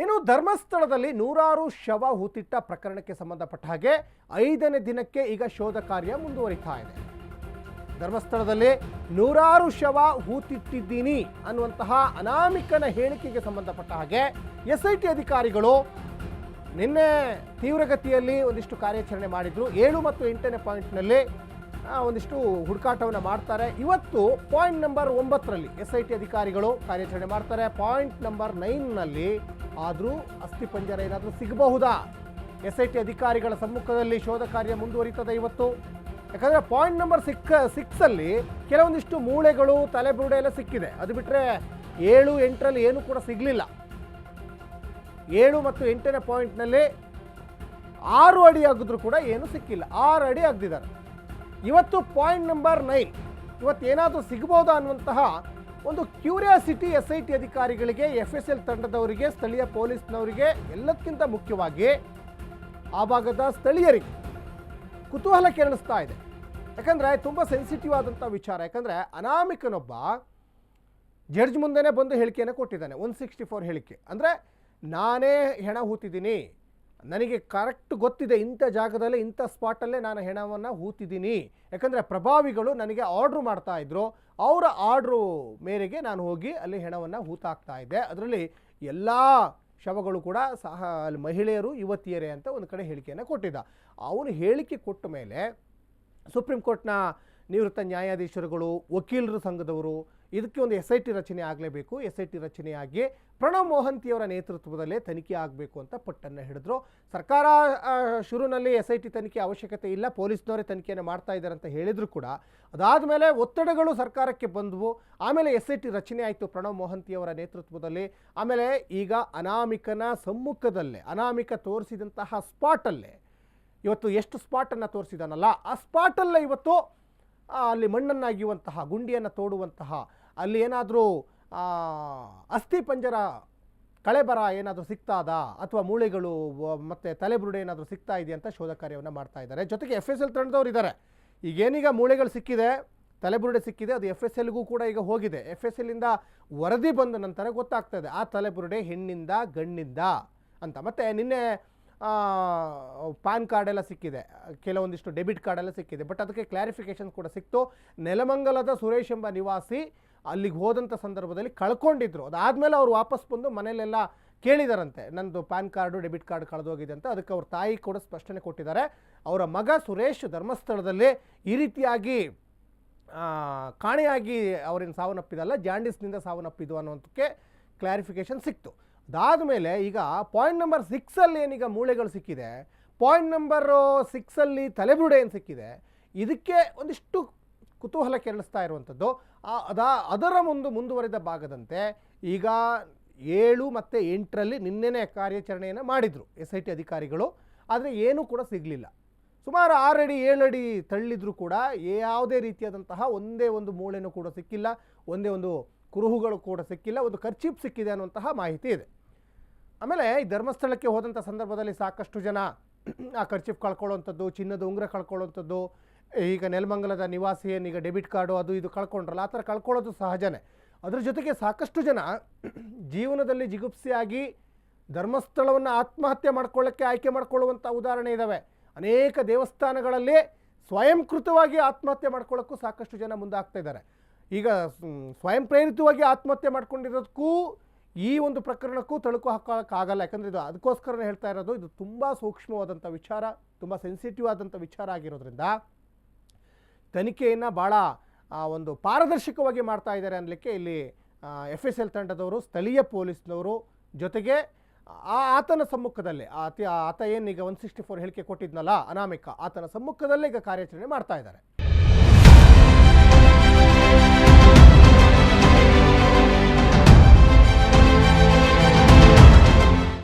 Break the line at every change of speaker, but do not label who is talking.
ಇನ್ನು ಧರ್ಮಸ್ಥಳದಲ್ಲಿ ನೂರಾರು ಶವ ಹೂತಿಟ್ಟ ಪ್ರಕರಣಕ್ಕೆ ಸಂಬಂಧಪಟ್ಟ ಹಾಗೆ ಐದನೇ ದಿನಕ್ಕೆ ಈಗ ಶೋಧ ಕಾರ್ಯ ಮುಂದುವರಿತಾ ಇದೆ. ಧರ್ಮಸ್ಥಳದಲ್ಲಿ ನೂರಾರು ಶವ ಹೂತಿಟ್ಟಿದ್ದೀನಿ ಅನ್ನುವಂತಹ ಅನಾಮಿಕನ ಹೇಳಿಕೆಗೆ ಸಂಬಂಧಪಟ್ಟ ಹಾಗೆ ಎಸ್ ಐ ಟಿ ಅಧಿಕಾರಿಗಳು ನಿನ್ನೆ ತೀವ್ರಗತಿಯಲ್ಲಿ ಒಂದಿಷ್ಟು ಕಾರ್ಯಾಚರಣೆ ಮಾಡಿದ್ರು. ಏಳು ಮತ್ತು ಎಂಟನೇ ಪಾಯಿಂಟ್ನಲ್ಲಿ ಒಂದಿಷ್ಟು ಹುಡುಕಾಟವನ್ನು ಮಾಡ್ತಾರೆ. ಇವತ್ತು ಪಾಯಿಂಟ್ ನಂಬರ್ ಒಂಬತ್ತರಲ್ಲಿ ಎಸ್ ಐ ಟಿ ಅಧಿಕಾರಿಗಳು ಕಾರ್ಯಾಚರಣೆ ಮಾಡ್ತಾರೆ. ಪಾಯಿಂಟ್ ನಂಬರ್ ನೈನ್ನಲ್ಲಿ ಆದರೂ ಅಸ್ಥಿ ಪಂಜರ ಏನಾದರೂ ಸಿಗಬಹುದಾ? ಎಸ್ ಐ ಟಿ ಅಧಿಕಾರಿಗಳ ಸಮ್ಮುಖದಲ್ಲಿ ಶೋಧ ಕಾರ್ಯ ಮುಂದುವರಿತದೆ ಇವತ್ತು. ಯಾಕಂದರೆ ಪಾಯಿಂಟ್ ನಂಬರ್ ಸಿಕ್ಕ ಸಿಕ್ಸಲ್ಲಿ ಕೆಲವೊಂದಿಷ್ಟು ಮೂಳೆಗಳು ತಲೆಬುರುಡೆ ಎಲ್ಲ ಸಿಕ್ಕಿದೆ. ಅದು ಬಿಟ್ಟರೆ ಏಳು, ಎಂಟರಲ್ಲಿ ಏನೂ ಕೂಡ ಸಿಗಲಿಲ್ಲ. ಏಳು ಮತ್ತು ಎಂಟನೇ ಪಾಯಿಂಟ್ನಲ್ಲಿ ಆರು ಅಡಿ ಆಗಿದ್ರು ಕೂಡ ಏನೂ ಸಿಕ್ಕಿಲ್ಲ. ಆರು ಅಡಿ ಆಗದಿದ್ದಾರೆ ಇವತ್ತು ಪಾಯಿಂಟ್ ನಂಬರ್ ನೈನ್ ಇವತ್ತು ಏನಾದರೂ ಸಿಗ್ಬೋದಾ ಅನ್ನುವಂತಹ ಒಂದು ಕ್ಯೂರಿಯಾಸಿಟಿ ಎಸ್ ಐ ಟಿ ಅಧಿಕಾರಿಗಳಿಗೆ ಎಫ್ ಎಸ್ ಎಲ್ ತಂಡದವರಿಗೆ, ಸ್ಥಳೀಯ ಪೊಲೀಸ್ನವರಿಗೆ ಎಲ್ಲಕ್ಕಿಂತ ಮುಖ್ಯವಾಗಿ ಆ ಭಾಗದ ಸ್ಥಳೀಯರಿಗೆ ಕುತೂಹಲ ಕೆರಳಿಸ್ತಾ ಇದೆ. ಯಾಕಂದರೆ ತುಂಬ ಸೆನ್ಸಿಟಿವ್ ಆದಂಥ ವಿಚಾರ. ಯಾಕಂದರೆ ಅನಾಮಿಕನೊಬ್ಬ ಜಡ್ಜ್ ಮುಂದೆನೇ ಬಂದು ಹೇಳಿಕೆಯನ್ನು ಕೊಟ್ಟಿದ್ದಾನೆ. ಒನ್ ಸಿಕ್ಸ್ಟಿ ಫೋರ್ ಹೇಳಿಕೆ. ಅಂದರೆ ನಾನೇ ಹೆಣ ಹೂತಿದ್ದೀನಿ. ನನಗೆ ಕರೆಕ್ಟ್ ಗೊತ್ತಿದೆ ಇಂಥ ಜಾಗದಲ್ಲೇ, ಇಂಥ ಸ್ಪಾಟಲ್ಲೇ ನಾನು ಹೆಣವನ್ನು ಹೂತಿದ್ದೀನಿ. ಯಾಕಂದರೆ ಪ್ರಭಾವಿಗಳು ನನಗೆ ಆರ್ಡ್ರ್ ಮಾಡ್ತಾ ಇದ್ರು. ಅವರ ಆರ್ಡ್ರು ಮೇರೆಗೆ ನಾನು ಹೋಗಿ ಅಲ್ಲಿ ಹೆಣವನ್ನು ಹೂತಾಕ್ತಾ ಇದ್ದೆ. ಅದರಲ್ಲಿ ಎಲ್ಲ ಶವಗಳು ಕೂಡ ಸಹ ಅಲ್ಲಿ ಮಹಿಳೆಯರು, ಯುವತಿಯರೇ ಅಂತ ಒಂದು ಕಡೆ ಹೇಳಿಕೆಯನ್ನು ಕೊಟ್ಟಿದ್ದ. ಅವನು ಹೇಳಿಕೆ ಕೊಟ್ಟ ಮೇಲೆ ಸುಪ್ರೀಂ ಕೋರ್ಟ್ನ ನಿವೃತ್ತ ನ್ಯಾಯಾಧೀಶರುಗಳು, ವಕೀಲರ ಸಂಘದವರು ಇದಕ್ಕೆ ಒಂದು ಎಸ್ ಐ ಟಿ ರಚನೆ ಆಗಲೇಬೇಕು. ಎಸ್ ಐ ಟಿ ರಚನೆಯಾಗಿ ಪ್ರಣವ್ ಮೋಹಂತಿಯವರ ನೇತೃತ್ವದಲ್ಲೇ ತನಿಖೆ ಆಗಬೇಕು ಅಂತ ಪಟ್ಟನ್ನು ಹಿಡಿದ್ರು. ಸರ್ಕಾರ ಶುರುನಲ್ಲಿ ಎಸ್ ಐ ಟಿ ತನಿಖೆ ಅವಶ್ಯಕತೆ ಇಲ್ಲ. ಪೊಲೀಸ್ನವರೇ ತನಿಖೆಯನ್ನು ಮಾಡ್ತಾ ಇದ್ದಾರೆ ಅಂತ ಹೇಳಿದ್ರು ಕೂಡ. ಅದಾದ ಮೇಲೆ ಒತ್ತಡಗಳು ಸರ್ಕಾರಕ್ಕೆ ಬಂದವು. ಆಮೇಲೆ ಎಸ್ ಐ ಟಿ ರಚನೆ ಆಯಿತು ಪ್ರಣವ್ ಮೋಹಂತಿಯವರ ನೇತೃತ್ವದಲ್ಲಿ. ಆಮೇಲೆ ಈಗ ಅನಾಮಿಕನ ಸಮ್ಮುಖದಲ್ಲೇ, ಅನಾಮಿಕ ತೋರಿಸಿದಂತಹ ಸ್ಪಾಟಲ್ಲೇ ಇವತ್ತು ಎಷ್ಟು ಸ್ಪಾಟನ್ನು ತೋರಿಸಿದಾನಲ್ಲ? ಆ ಸ್ಪಾಟಲ್ಲೇ ಇವತ್ತು ಅಲ್ಲಿ ಮಣ್ಣನ್ನಾಗಿಯುವಂತಹ, ಗುಂಡಿಯನ್ನು ತೋಡುವಂತಹ, ಅಲ್ಲಿ ಏನಾದರೂ ಅಸ್ಥಿ ಪಂಜರ ಕಳೆಬರ ಏನಾದರೂ ಸಿಗ್ತಾದ? ಅಥವಾ ಮೂಳೆಗಳು ಮತ್ತು ತಲೆಬುರುಡೆ ಏನಾದರೂ ಸಿಗ್ತಾ ಇದೆಯಾ ಅಂತ ಶೋಧ ಕಾರ್ಯವನ್ನು ಮಾಡ್ತಾ ಇದ್ದಾರೆ. ಜೊತೆಗೆ ಎಫ್ ಎಸ್ ಎಲ್ ತಂಡದವ್ರು ಇದ್ದಾರೆ ಈಗೇನೀಗ ಮೂಳೆಗಳು ಸಿಕ್ಕಿದೆ, ತಲೆಬುರುಡೆ ಸಿಕ್ಕಿದೆ, ಅದು ಎಫ್ ಎಸ್ ಎಲ್ಗೂ ಕೂಡ ಈಗ ಹೋಗಿದೆ. ಎಫ್ ಎಸ್ ಎಲ್ಲಿಂದ ವರದಿ ಬಂದ ನಂತರ ಗೊತ್ತಾಗ್ತದೆ ಆ ತಲೆಬುರುಡೆ ಹೆಣ್ಣಿಂದ ಗಣ್ಣಿಂದ ಅಂತ. ಮತ್ತು ನಿನ್ನೆ ಪಾನ್ ಕಾರ್ಡ್ ಎಲ್ಲ ಸಿಕ್ಕಿದೆ. ಕೆಲವೊಂದಿಷ್ಟು ಡೆಬಿಟ್ ಕಾರ್ಡ್ ಎಲ್ಲ ಸಿಕ್ಕಿದೆ. ಬಟ್ ಅದಕ್ಕೆ ಕ್ಲಾರಿಫಿಕೇಶನ್ ಕೂಡ ಸಿಕ್ತು. ನೆಲಮಂಗಲದ ಸುರೇಶ್ ಎಂಬ ನಿವಾಸಿ ಅಲ್ಲಿಗೆ ಹೋದಂಥ ಸಂದರ್ಭದಲ್ಲಿ ಕಳ್ಕೊಂಡಿದ್ರು. ಅದಾದಮೇಲೆ ಅವರು ವಾಪಸ್ ಬಂದು ಮನೆಯಲ್ಲೆಲ್ಲ ಕೇಳಿದಾರಂತೆ. ನಂದು ಪ್ಯಾನ್ ಕಾರ್ಡು, ಡೆಬಿಟ್ ಕಾರ್ಡ್ ಕಳೆದೋಗಿದೆ ಅಂತ. ಅದಕ್ಕೆ ಅವ್ರ ತಾಯಿ ಕೂಡ ಸ್ಪಷ್ಟನೆ ಕೊಟ್ಟಿದ್ದಾರೆ. ಅವರ ಮಗ ಸುರೇಶ್ ಧರ್ಮಸ್ಥಳದಲ್ಲಿ ಈ ರೀತಿಯಾಗಿ ಕಾಣೆಯಾಗಿ ಅವರಿನ ಸಾವನ್ನಪ್ಪಿದಲ್ಲ ಜಾಂಡಿಸ್ನಿಂದ ಸಾವನ್ನಪ್ಪಿದ್ದು ಅನ್ನೋದಕ್ಕೆ ಕ್ಲಾರಿಫಿಕೇಶನ್ ಸಿಕ್ತು. ಅದಾದ ಮೇಲೆ ಈಗ ಪಾಯಿಂಟ್ ನಂಬರ್ ಸಿಕ್ಸಲ್ಲಿ ಏನೀಗ ಮೂಳೆಗಳು ಸಿಕ್ಕಿದೆ ಪಾಯಿಂಟ್ ನಂಬರ್ ಸಿಕ್ಸಲ್ಲಿ ತಲೆಬುರುಡೆ ಏನು ಸಿಕ್ಕಿದೆ, ಇದಕ್ಕೆ ಒಂದಿಷ್ಟು ಕುತೂಹಲ ಕೆರಳಿಸ್ತಾ ಇರುವಂಥದ್ದು ಅದ, ಅದರ ಮುಂದೆ ಮುಂದುವರಿದ ಭಾಗದಂತೆ ಈಗ ಏಳು ಮತ್ತು ಎಂಟರಲ್ಲಿ ನಿನ್ನೆನೇ ಕಾರ್ಯಾಚರಣೆಯನ್ನು ಮಾಡಿದರು ಎಸ್ ಐ ಟಿ ಅಧಿಕಾರಿಗಳು. ಆದರೆ ಏನೂ ಕೂಡ ಸಿಗಲಿಲ್ಲ. ಸುಮಾರು ಆರಡಿ, ಏಳಡಿ ತಳ್ಳಿದರೂ ಕೂಡ ಯಾವುದೇ ರೀತಿಯಾದಂತಹ ಒಂದೇ ಒಂದು ಮೂಳೆನೂ ಕೂಡ ಸಿಕ್ಕಿಲ್ಲ, ಒಂದೇ ಒಂದು ಕುರುಹುಗಳು ಕೂಡ ಸಿಕ್ಕಿಲ್ಲ, ಒಂದು ಖರ್ಚೀಪ್ ಸಿಕ್ಕಿದೆ ಅನ್ನುವಂತಹ ಮಾಹಿತಿ ಇದೆ. ಆಮೇಲೆ ಈ ಧರ್ಮಸ್ಥಳಕ್ಕೆ ಹೋದಂಥ ಸಂದರ್ಭದಲ್ಲಿ ಸಾಕಷ್ಟು ಜನ ಆ ಖರ್ಚಿಫ್ ಕಳ್ಕೊಳ್ಳೋವಂಥದ್ದು ಚಿನ್ನದ ಉಂಗುರ ಕಳ್ಕೊಳ್ಳೋವಂಥದ್ದು ಈಗ ನೆಲಮಂಗಲದ ನಿವಾಸಿ ಏನೀಗ ಡೆಬಿಟ್ ಕಾರ್ಡು ಅದು ಇದು ಕಳ್ಕೊಂಡ್ರಲ್ಲ, ಆ ಥರ ಕಳ್ಕೊಳ್ಳೋದು ಸಹಜನೇ. ಅದ್ರ ಜೊತೆಗೆ ಸಾಕಷ್ಟು ಜನ ಜೀವನದಲ್ಲಿ ಜಿಗುಪ್ಸೆಯಾಗಿ ಧರ್ಮಸ್ಥಳವನ್ನು ಆತ್ಮಹತ್ಯೆ ಮಾಡ್ಕೊಳ್ಳೋಕ್ಕೆ ಆಯ್ಕೆ ಮಾಡ್ಕೊಳ್ಳುವಂಥ ಉದಾಹರಣೆ ಇದ್ದಾವೆ ಅನೇಕ ದೇವಸ್ಥಾನಗಳಲ್ಲಿ ಸ್ವಯಂಕೃತವಾಗಿ ಆತ್ಮಹತ್ಯೆ ಮಾಡ್ಕೊಳ್ಳೋಕ್ಕೂ ಸಾಕಷ್ಟು ಜನ ಮುಂದಾಗ್ತಾ ಇದ್ದಾರೆ. ಈಗ ಸ್ವಯಂ ಪ್ರೇರಿತವಾಗಿ ಆತ್ಮಹತ್ಯೆ ಮಾಡ್ಕೊಂಡಿರೋದಕ್ಕೂ ಈ ಒಂದು ಪ್ರಕರಣಕ್ಕೂ ತಳುಕು ಹಾಕೋಕ್ಕಾಗಲ್ಲ. ಯಾಕಂದರೆ ಇದು ಅದಕ್ಕೋಸ್ಕರನೇ ಹೇಳ್ತಾ ಇರೋದು, ಇದು ತುಂಬ ಸೂಕ್ಷ್ಮವಾದಂಥ ವಿಚಾರ, ತುಂಬ ಸೆನ್ಸಿಟಿವ್ ಆದಂಥ ವಿಚಾರ ಆಗಿರೋದ್ರಿಂದ ತನಿಖೆಯನ್ನು ಭಾಳ ಒಂದು ಪಾರದರ್ಶಕವಾಗಿ ಮಾಡ್ತಾ ಇದ್ದಾರೆ ಅನ್ನಲಿಕ್ಕೆ ಇಲ್ಲಿ ಎಫ್ ಎಸ್ ಎಲ್ ತಂಡದವರು, ಸ್ಥಳೀಯ ಪೊಲೀಸ್ನವರು ಜೊತೆಗೆ, ಆ, ಆತನ ಸಮ್ಮುಖದಲ್ಲೇ ಆತ ಆತ ಏನೀಗ ಒನ್ ಸಿಕ್ಸ್ಟಿ ಫೋರ್ ಹೇಳಿಕೆ ಕೊಟ್ಟಿದ್ನಲ್ಲ, ಅನಾಮಿಕ, ಆತನ ಸಮ್ಮುಖದಲ್ಲೇ ಈಗ ಕಾರ್ಯಾಚರಣೆ ಮಾಡ್ತಾ ಇದ್ದಾರೆ.